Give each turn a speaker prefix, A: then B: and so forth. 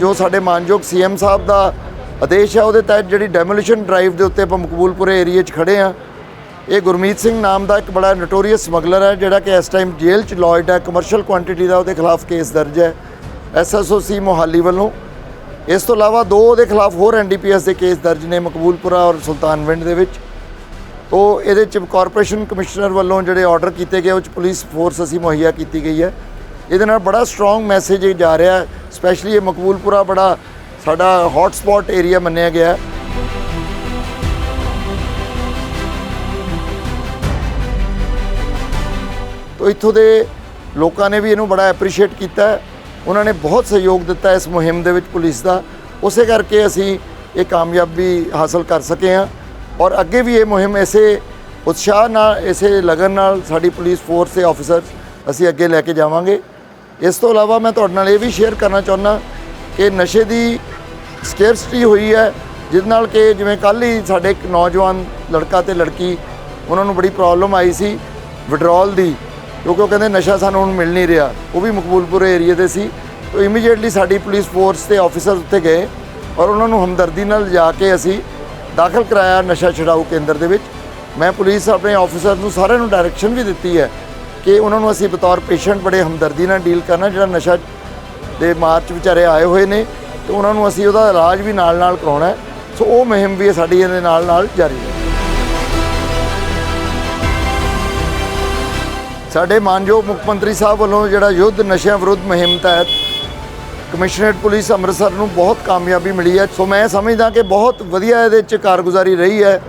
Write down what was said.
A: ਜੋ ਸਾਡੇ ਮਾਨਯੋਗ ਸੀਐਮ ਸਾਹਿਬ ਦਾ ਆਦੇਸ਼ ਹੈ ਉਹਦੇ ਤਹਿਤ ਜਿਹੜੀ ਡੈਮੋਲੀਸ਼ਨ ਡਰਾਈਵ ਦੇ ਉੱਤੇ ਆਪਾਂ ਮਕਬੂਲਪੁਰੇ ਏਰੀਆ 'ਚ ਖੜੇ ਆ ਇਹ ਗੁਰਮੀਤ ਸਿੰਘ ਨਾਮ ਦਾ ਇੱਕ ਬੜਾ ਨੋਟੋਰੀਅਸ ਸਮਗਲਰ ਹੈ, ਜਿਹੜਾ ਕਿ ਇਸ ਟਾਈਮ ਜੇਲ੍ਹ 'ਚ ਲੌਇਡ ਹੈ ਕਮਰਸ਼ੀਅਲ ਕੁਆਂਟੀਟੀ ਦਾ ਉਹਦੇ ਖਿਲਾਫ ਕੇਸ ਦਰਜ ਹੈ ਐਸਐਸਓਸੀ ਮੋਹਾਲੀ ਵੱਲੋਂ। ਇਸ ਤੋਂ ਇਲਾਵਾ ਦੋ ਉਹਦੇ ਖਿਲਾਫ ਹੋਰ ਐਨਡੀਪੀਐਸ ਦੇ ਕੇਸ ਦਰਜ ਨੇ, ਮਕਬੂਲਪੁਰਾ ਔਰ ਸੁਲਤਾਨਵਿੰਡ ਦੇ ਵਿੱਚ। ਤੋ ਇਹਦੇ ਚ ਕਾਰਪੋਰੇਸ਼ਨ ਕਮਿਸ਼ਨਰ ਵੱਲੋਂ ਜਿਹੜੇ ਆਰਡਰ ਕੀਤੇ ਗਏ, ਉਹ ਚ ਪੁਲਿਸ ਫੋਰਸ ਅਸੀਂ ਮੁਹੱਈਆ ਕੀਤੀ ਗਈ ਹੈ। ਇਹਦੇ ਨਾਲ ਬੜਾ ਸਟਰੋਂਗ ਮੈਸੇਜ ਜਾ ਰਿਹਾ ਹੈ ਸਪੈਸ਼ਲੀ ਇਹ ਮਕਬੂਲਪੁਰਾ ਬੜਾ ਸਾਡਾ ਹੌਟ ਸਪੌਟ ਏਰੀਆ ਮੰਨਿਆ ਗਿਆ ਹੈ। ਤੋ ਇੱਥੋਂ ਦੇ ਲੋਕਾਂ ਨੇ ਵੀ ਇਹਨੂੰ ਬੜਾ ਐਪਰੀਸ਼ੀਏਟ ਕੀਤਾ ਹੈ। ਉਹਨਾਂ ਨੇ ਬਹੁਤ ਸਹਿਯੋਗ ਦਿੱਤਾ ਇਸ ਮੁਹਿੰਮ ਦੇ ਵਿੱਚ ਪੁਲਿਸ ਦਾ। ਉਸੇ ਕਰਕੇ ਅਸੀਂ ਇਹ ਕਾਮਯਾਬੀ ਹਾਸਲ ਕਰ ਸਕੇ ਹਾਂ ਔਰ ਅੱਗੇ ਵੀ ਇਹ ਮੁਹਿੰਮ ਐਸੇ ਉਤਸ਼ਾਹ ਨਾਲ, ਇਸੇ ਲਗਨ ਨਾਲ ਸਾਡੀ ਪੁਲਿਸ ਫੋਰਸ ਦੇ ਆਫੀਸਰ ਅਸੀਂ ਅੱਗੇ ਲੈ ਕੇ ਜਾਵਾਂਗੇ। ਇਸ ਤੋਂ ਇਲਾਵਾ ਮੈਂ ਤੁਹਾਡੇ ਨਾਲ ਇਹ ਵੀ ਸ਼ੇਅਰ ਕਰਨਾ ਚਾਹੁੰਦਾ ਕਿ ਨਸ਼ੇ ਦੀ ਸਕੇਰਸਿਟੀ ਹੋਈ ਹੈ ਜਿਸ ਨਾਲ ਕਿ ਜਿਵੇਂ ਕੱਲ੍ਹ ਹੀ ਸਾਡੇ ਇੱਕ ਨੌਜਵਾਨ ਲੜਕਾ ਤੇ ਲੜਕੀ, ਉਹਨਾਂ ਨੂੰ ਬੜੀ ਪ੍ਰੋਬਲਮ ਆਈ ਸੀ ਵਿਡਰਾਲ ਦੀ, ਕਿਉਂਕਿ ਉਹ ਕਹਿੰਦੇ ਨਸ਼ਾ ਸਾਨੂੰ ਹੁਣ ਮਿਲ ਨਹੀਂ ਰਿਹਾ। ਉਹ ਵੀ ਮਕਬੂਲਪੁਰ ਏਰੀਆ ਦੇ ਸੀ। ਤਾਂ ਇਮੀਡੀਏਟਲੀ ਸਾਡੀ ਪੁਲਿਸ ਫੋਰਸ ਤੇ ਆਫੀਸਰ ਉੱਤੇ ਗਏ ਔਰ ਉਹਨਾਂ ਨੂੰ ਹਮਦਰਦੀ ਨਾਲ ਲਿਜਾ ਕੇ ਅਸੀਂ ਦਾਖਲ ਕਰਾਇਆ ਨਸ਼ਾ ਛਡਾਊ ਕੇਂਦਰ ਦੇ ਵਿੱਚ। ਮੈਂ ਪੁਲਿਸ ਆਪਣੇ ਆਫੀਸਰ ਨੂੰ ਸਾਰਿਆਂ ਨੂੰ ਡਾਇਰੈਕਸ਼ਨ ਵੀ ਦਿੱਤੀ ਹੈ ਕਿ ਉਹਨਾਂ ਨੂੰ ਅਸੀਂ ਬਤੌਰ ਪੇਸ਼ੈਂਟ ਬੜੇ ਹਮਦਰਦੀ ਨਾਲ ਡੀਲ ਕਰਨਾ, ਜਿਹੜਾ ਨਸ਼ਾ ਦੇ ਮਾਰਚ ਵਿਚਾਰੇ ਆਏ ਹੋਏ ਨੇ, ਤੇ ਉਹਨਾਂ ਨੂੰ ਅਸੀਂ ਉਹਦਾ ਇਲਾਜ ਵੀ ਨਾਲ ਨਾਲ ਕਰਾਉਣਾ ਸੋ ਉਹ ਮੁਹਿੰਮ ਵੀ ਸਾਡੀ ਇਹਦੇ ਨਾਲ ਨਾਲ ਜਾਰੀ ਹੈ। ਸਾਡੇ ਮਾਨਯੋਗ ਮੁੱਖ ਮੰਤਰੀ ਸਾਹਿਬ ਵੱਲੋਂ ਜਿਹੜਾ ਯੁੱਧ ਨਸ਼ਿਆਂ ਵਿਰੁੱਧ ਮੁਹਿੰਮ ਤਹਿਤ ਕਮਿਸ਼ਨਰੇਟ ਪੁਲਿਸ ਅੰਮ੍ਰਿਤਸਰ ਨੂੰ ਬਹੁਤ ਕਾਮਯਾਬੀ ਮਿਲੀ ਹੈ। ਸੋ ਮੈਂ ਸਮਝਦਾ ਕਿ ਬਹੁਤ ਵਧੀਆ ਇਹਦੇ ਚ ਕਾਰਗੁਜ਼ਾਰੀ ਰਹੀ ਹੈ।